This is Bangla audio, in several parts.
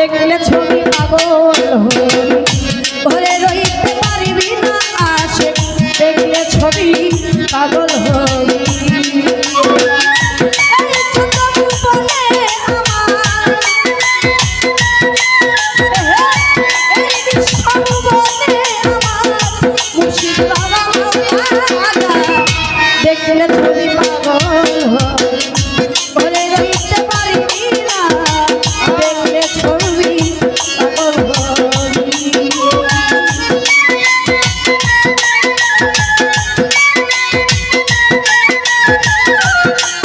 দেখলে ছবি পাগল হই you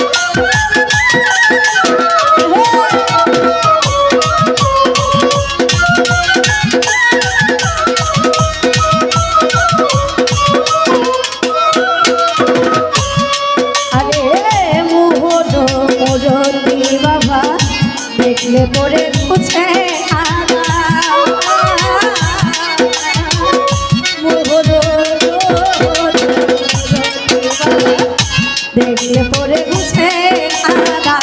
বুঝে আদা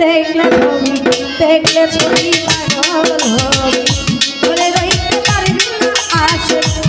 দেখলে ছবি দেখলে ছবি পাগল হবে বলে রইতে পারবি না আসে